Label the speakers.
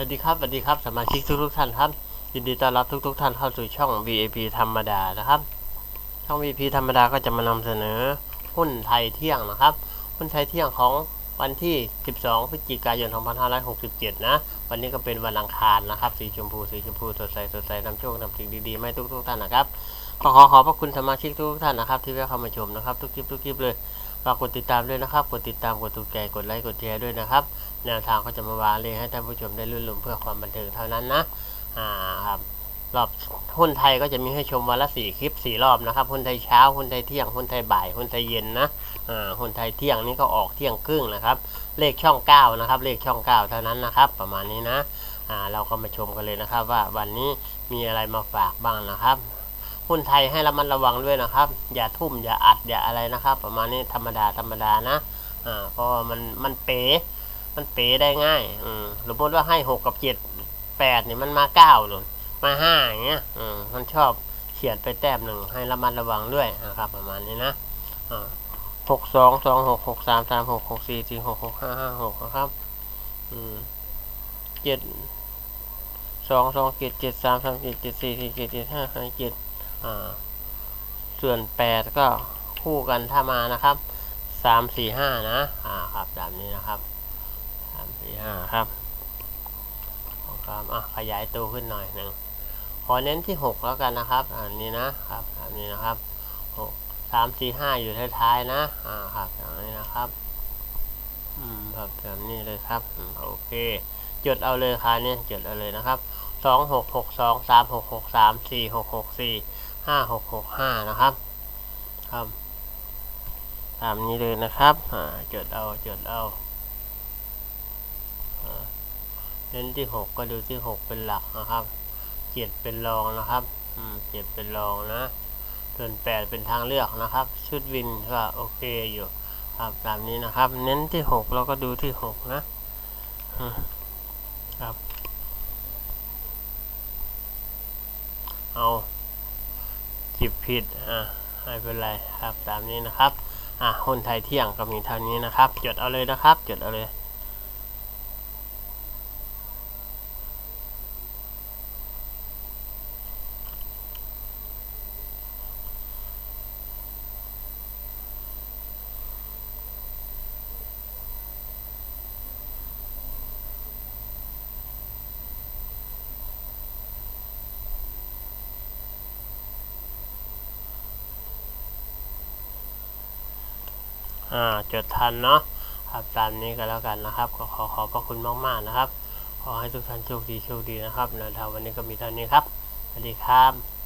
Speaker 1: สวัสดีครับสวัสดีครับสมาชิกทุกทุกท่านครับยินดีต้อนรับทุกทุกท่านเข้าสู่ช่อง VAP ธรรมดานะครับช่อง VAP ธรรมดาก็จะมานำเสนอหุ้นไทยเที่ยงนะครับหุ้นไทยเที่ยงของวันที่ 12 พฤศจิกายน 2567 นะ วันนี้ก็เป็นวันอังคารนะครับ สีชมพู สีชมพู สดใส สดใสนำโชคนำสิ่งดีๆมาให้ทุกทุกๆท่านนะครับก็ขอขอบพระคุณสมาชิกทุกท่านนะครับ ที่แวะเข้ามาชมนะครับ ทุกคลิปทุกคลิปเลยากกดติดตามด้วยนะครับ กดติดตาม กดถูกใจกดไลค์ กดแชร์ด้วยนะครับ แนวทางก็จะมาวางเลยให้ท่านผู้ชมได้ลื่นลมเพื่อความบันเทิงเท่านั้นนะ อ่าครับรอบหุ้นไทยก็จะมีให้ชมวันละสี่คลิปสี่รอบนะครับหุ้นไทยเช้าหุ้นไทยเที่ยงหุ้นไทยบ่ายหุ้นไทยเย็นนะอ่าหุ้นไทยเที่ยงนี่ก็ออกเที่ยงครึ่งนะครับ เลขช่องเก้านะครับ เลขช่องเก้าเท่านั้นนะครับ ประมาณนี้นะอ่าเราก็มาชมกันเลยนะครับ ว่าวันนี้มีอะไรมาฝากบ้างนะครับ หุ้นไทยให้ระมัดระวังด้วยนะครับ อย่าทุ่มอย่าอัดอย่าอะไรนะครับ ประมาณนี้ธรรมดาธรรมดานะอ่าเพราะว่ามันมันเป๋มันเป๋ได้ง่ายอืมสมมติว่าให้หกกับเจ็ดแปดเนี่ยมันมาเก้าหนุนมาห้าอย่างเงี้ยอืมมันชอบเฉียดไปแต้มหนึ่งให้ระมัดระวังด้วยนะครับ ประมาณนี้นะอ่าหกสองสองหกหกสามสามหกหกสี่สี่หกหกห้าห้าหกนะครับอืมเจ็ดสองสองเจ็ดเจ็ดสามสามเจ็ดเจ็ดสี่สี่เจ็ดเจ็ดห้าห้าเจ็ด ส่วนแปดก็คู่กันถ้ามานะครับสามสี่ห้านะอ่าครับแบบนี้นะครับสามสี่ห้าครับครับอะขยายตัวขึ้นหน่อยหนึ่งขอเน้นที่หกแล้วกันนะครับ อันนี้นะครับแบบนี้นะครับหกสามสี่ห้าอยู่ท้ายๆนะอ่าครับแบบนี้นะครับอืมครับแบบนี้เลยครับอโอเคจดเอาเลยค่ะเนี่ยจดเอาเลยนะครับสองหกหกสองสาม ห้าหกหกห้านะครับครับตามนี้เลยนะครับจดเอาจดเอาเน้นที่หกก็ดูที่หกเป็นหลักนะครับเจ็ดเป็นรองนะครับเจ็ดเป็นรองนะส่วนแปดเป็นทางเลือกนะครับ ชุดวินก็โอเคอยู่ครับตามนี้นะครับ เน้นที่หกเราก็ดูที่หกนะครับ เอา จิบผิดอ่าไม่เป็นไรครับตามนี้นะครับอะหุ้นไทยเที่ยงก็มีเท่านี้นะครับ จดเอาเลยนะครับ จดเอาเลย อ่าจดทันเนาะครับตามนี้ก็แล้วกันนะครับก็ขอขอบพระคุณมากๆนะครับ ขอให้ทุกท่านโชคดีโชคดีนะครับแนวทางวันนี้ก็มีเท่านี้ครับสวัสดีครับ